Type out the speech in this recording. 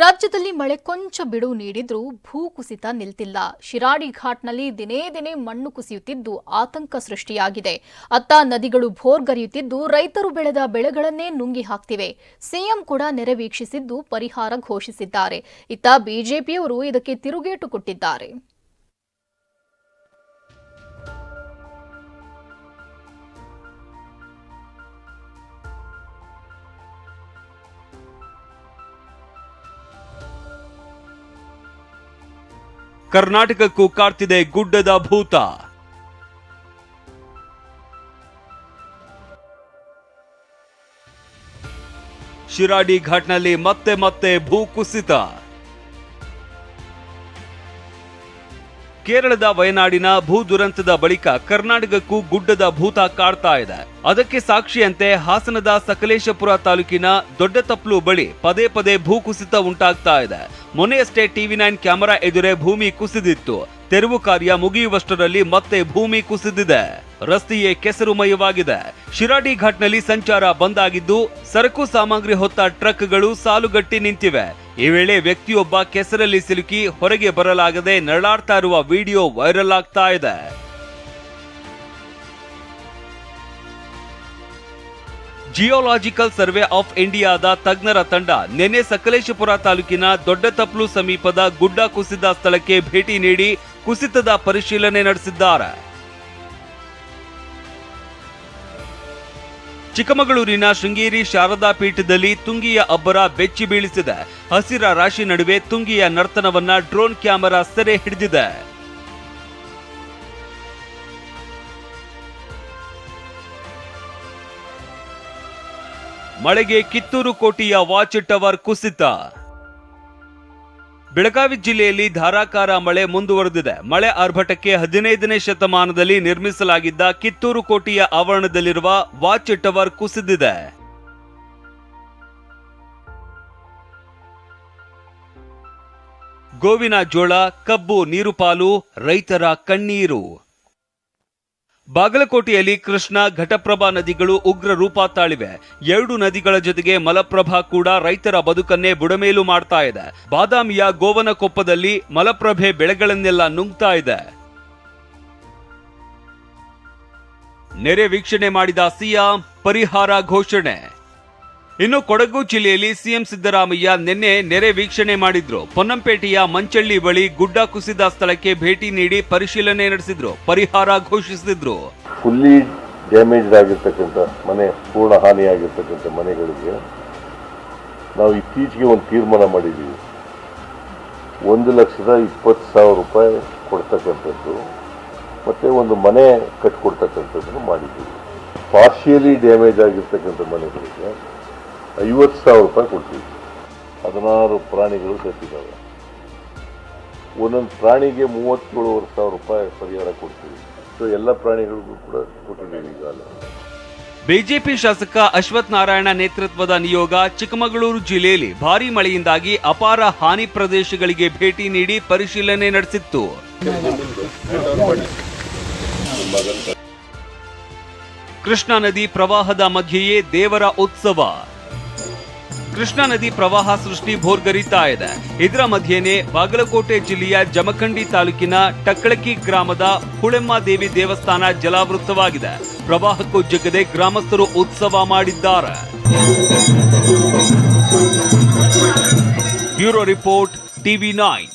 ರಾಜ್ಯದಲ್ಲಿ ಮಳೆ ಕೊಂಚ ಬಿಡುವು ನೀಡಿದ್ರೂ ಭೂಕುಸಿತ ನಿಲ್ತಿಲ್ಲ. ಶಿರಾಡಿ ಘಾಟ್ನಲ್ಲಿ ದಿನೇ ದಿನೇ ಮಣ್ಣು ಕುಸಿಯುತ್ತಿದ್ದು ಆತಂಕ ಸೃಷ್ಟಿಯಾಗಿದೆ. ಅತ್ತ ನದಿಗಳು ಭೋರ್ಗರಿಯುತ್ತಿದ್ದು ರೈತರು ಬೆಳೆದ ಬೆಳೆಗಳನ್ನೇ ನುಂಗಿ ಹಾಕ್ತಿವೆ. ಸಿಎಂ ಕೂಡ ನೆರೆ ವೀಕ್ಷಿಸಿದ್ದು ಪರಿಹಾರ ಘೋಷಿಸಿದ್ದಾರೆ. ಇತ್ತ ಬಿಜೆಪಿಯವರು ಇದಕ್ಕೆ ತಿರುಗೇಟು ಕೊಟ್ಟಿದ್ದಾರೆ. ಕರ್ನಾಟಕಕ್ಕೂ ಕಾಡ್ತಿದೆ ಗುಡ್ಡದ ಭೂತ. ಶಿರಾಡಿ ಘಾಟ್ನಲ್ಲಿ ಮತ್ತೆ ಮತ್ತೆ ಭೂಕುಸಿತ ಕೇರಳದ ವಯನಾಡಿನ ಭೂ ದುರಂತದ ಬಳಿಕ ಕರ್ನಾಟಕಕ್ಕೂ ಗುಡ್ಡದ ಭೂತ ಕಾಡ್ತಾ ಇದೆ. ಅದಕ್ಕೆ ಸಾಕ್ಷಿಯಂತೆ ಹಾಸನದ ಸಕಲೇಶಪುರ ತಾಲೂಕಿನ ದೊಡ್ಡತಪ್ಲು ಬಳಿ ಪದೇ ಪದೇ ಭೂ ಕುಸಿತ ಉಂಟಾಗ್ತಾ ಇದೆ. ಮೊನ್ನೆಯಷ್ಟೇ ಟಿವಿ ನೈನ್ ಕ್ಯಾಮೆರಾ ಎದುರೇ ಭೂಮಿ ಕುಸಿದಿತ್ತು. ತೆರವು ಕಾರ್ಯ ಮುಗಿಯುವಷ್ಟರಲ್ಲಿ ಮತ್ತೆ ಭೂಮಿ ಕುಸಿದಿದೆ. ರಸ್ತೆಯೇ ಕೆಸರುಮಯವಾಗಿದೆ. ಶಿರಾಡಿ ಘಾಟ್ನಲ್ಲಿ ಸಂಚಾರ ಬಂದ್ ಆಗಿದ್ದು, ಸರಕು ಸಾಮಗ್ರಿ ಹೊತ್ತ ಟ್ರಕ್ಗಳು ಸಾಲುಗಟ್ಟಿ ನಿಂತಿವೆ. ಈ ವೇಳೆ ವ್ಯಕ್ತಿಯೊಬ್ಬ ಕೆಸರಲ್ಲಿ ಸಿಲುಕಿ ಹೊರಗೆ ಬರಲಾಗದೆ ನರಳಾಡ್ತಾ ಇರುವ ವಿಡಿಯೋ ವೈರಲ್ ಆಗ್ತಾ ಇದೆ. ಜಿಯೋಲಾಜಿಕಲ್ ಸರ್ವೆ ಆಫ್ ಇಂಡಿಯಾದ ತಜ್ಞರ ತಂಡ ನಿನ್ನೆ ಸಕಲೇಶಪುರ ತಾಲೂಕಿನ ದೊಡ್ಡತಪ್ಲು ಸಮೀಪದ ಗುಡ್ಡ ಕುಸಿದ ಸ್ಥಳಕ್ಕೆ ಭೇಟಿ ನೀಡಿ ಕುಸಿತದ ಪರಿಶೀಲನೆ ನಡೆಸಿದ್ದಾರೆ. ಚಿಕ್ಕಮಗಳೂರಿನ ಶೃಂಗೇರಿ ಶಾರದಾ ಪೀಠದಲ್ಲಿ ತುಂಗಿಯ ಅಬ್ಬರ ಬೆಚ್ಚಿ ಬೀಳಿಸಿದೆ. ಹಸಿರ ರಾಶಿ ನಡುವೆ ತುಂಗಿಯ ನರ್ತನವನ್ನ ಡ್ರೋನ್ ಕ್ಯಾಮೆರಾ ಸೆರೆ ಹಿಡಿದಿದೆ. ಮಳೆಗೆ ಕಿತ್ತೂರು ಕೋಟೆಯ ವಾಚ್ ಟವರ್ ಕುಸಿತ. ಬೆಳಗಾವಿ ಜಿಲ್ಲೆಯಲ್ಲಿ ಧಾರಾಕಾರ ಮಳೆ ಮುಂದುವರೆದಿದೆ. ಮಳೆ ಆರ್ಭಟಕ್ಕೆ ಹದಿನೈದನೇ ಶತಮಾನದಲ್ಲಿ ನಿರ್ಮಿಸಲಾಗಿದ್ದ ಕಿತ್ತೂರು ಕೋಟೆಯ ಆವರಣದಲ್ಲಿರುವ ವಾಚ್ ಟವರ್ ಕುಸಿದಿದೆ. ಗೋವಿನ ಜೋಳ, ಕಬ್ಬು, ನೀರುಪಾಲು, ರೈತರ ಕಣ್ಣೀರು. ಬಾಗಲಕೋಟೆಯಲ್ಲಿ ಕೃಷ್ಣ ಘಟಪ್ರಭಾ ನದಿಗಳು ಉಗ್ರ ರೂಪ ತಾಳಿವೆ. ಎರಡು ನದಿಗಳ ಜೊತೆಗೆ ಮಲಪ್ರಭಾ ಕೂಡ ರೈತರ ಬದುಕನ್ನೇ ಬುಡಮೇಲು ಮಾಡ್ತಾ ಇದೆ. ಬಾದಾಮಿಯ ಗೋವನಕೊಪ್ಪದಲ್ಲಿ ಮಲಪ್ರಭೆ ಬೆಳೆಗಳನ್ನೆಲ್ಲ ನುಂಗ್ತಾ ಇದೆ. ನೆರೆ ವೀಕ್ಷಣೆ ಮಾಡಿದ ಸಿಎಂ ಪರಿಹಾರ ಘೋಷಣೆ. ಇನ್ನು ಕೊಡಗು ಜಿಲ್ಲೆಯಲ್ಲಿ ಸಿಎಂ ಸಿದ್ದರಾಮಯ್ಯ ನಿನ್ನೆ ನೆರೆ ವೀಕ್ಷಣೆ ಮಾಡಿದ್ರು. ಪೊನ್ನಂಪೇಟೆಯ ಮಂಚಳ್ಳಿ ಬಳಿ ಗುಡ್ಡ ಕುಸಿದ ಸ್ಥಳಕ್ಕೆ ಭೇಟಿ ನೀಡಿ ಪರಿಶೀಲನೆ ನಡೆಸಿದ್ರು. ಪರಿಹಾರ ಘೋಷಿಸಿದ್ರು. ಫುಲ್ಲಿ ಡ್ಯಾಮೇಜ್ ಆಗಿರ್ತಕ್ಕಂಥ ಮನೆ, ಪೂರ್ಣ ಹಾನಿಯಾಗಿರ್ತಕ್ಕಂಥ ಮನೆಗಳಿಗೆ ನಾವು ಇತ್ತೀಚೆಗೆ ಒಂದು ತೀರ್ಮಾನ ಮಾಡಿದ್ದೀವಿ. ಒಂದು ಲಕ್ಷದ ಇಪ್ಪತ್ತು ಸಾವಿರ ರೂಪಾಯಿ ಕೊಡ್ತಕ್ಕಂಥದ್ದು ಮತ್ತು ಒಂದು ಮನೆ ಕಟ್ಕೊಡ್ತಕ್ಕಂಥದ್ದನ್ನು ಮಾಡಿದ್ದೀವಿ. ಪಾರ್ಷಿಯಲಿ ಡ್ಯಾಮೇಜ್ ಆಗಿರ್ತಕ್ಕಂಥ ಮನೆಗಳಿಗೆ ಐವತ್ತು ಸಾವಿರ ರೂಪಾಯಿ ಕೊಡ್ತೀವಿ. ಹದಿನಾರು ಪ್ರಾಣಿಗಳು ಸತ್ತಿದ್ದಾವೆ. ಒಂದೊಂದು ಪ್ರಾಣಿಗೆ ಮೂವತ್ತೇಳುವರೆ ಸಾವಿರ ರೂಪಾಯಿ ಪರಿಹಾರ ಕೊಡ್ತೀವಿ. ಸೊ ಎಲ್ಲ ಪ್ರಾಣಿಗಳಿಗೂ ಕೂಡ ಕೊಟ್ಟಿದ್ದೀವಿ ಈಗಾಗಲೇ ಬಿಜೆಪಿ ಶಾಸಕ ಅಶ್ವಥ್ ನಾರಾಯಣ ನೇತೃತ್ವದ ನಿಯೋಗ ಚಿಕ್ಕಮಗಳೂರು ಜಿಲ್ಲೆಯಲ್ಲಿ ಭಾರಿ ಮಳೆಯಿಂದಾಗಿ ಅಪಾರ ಹಾನಿ ಪ್ರದೇಶಗಳಿಗೆ ಭೇಟಿ ನೀಡಿ ಪರಿಶೀಲನೆ ನಡೆಸಿತ್ತು. ಕೃಷ್ಣಾ ನದಿ ಪ್ರವಾಹದ ಮಧ್ಯೆಯೇ ದೇವರ ಉತ್ಸವ. ಕೃಷ್ಣಾ ನದಿ ಪ್ರವಾಹ ಸೃಷ್ಟಿ ಭೋರ್ಗರಿತಾ ಇದೆ ಇದರ ಮಧ್ಯೆನೇ ಬಾಗಲಕೋಟೆ ಜಿಲ್ಲೆಯ ಜಮಖಂಡಿ ತಾಲೂಕಿನ ಟಕ್ಕಳಕಿ ಗ್ರಾಮದ ಹುಳೆಮ್ಮ ದೇವಿ ದೇವಸ್ಥಾನ ಜಲಾವೃತವಾಗಿದೆ ಪ್ರವಾಹಕ್ಕೂ ಜಗ್ಗದೆ ಗ್ರಾಮಸ್ಥರು ಉತ್ಸವ ಮಾಡಿದ್ದಾರೆ. Bureau report, TV nine.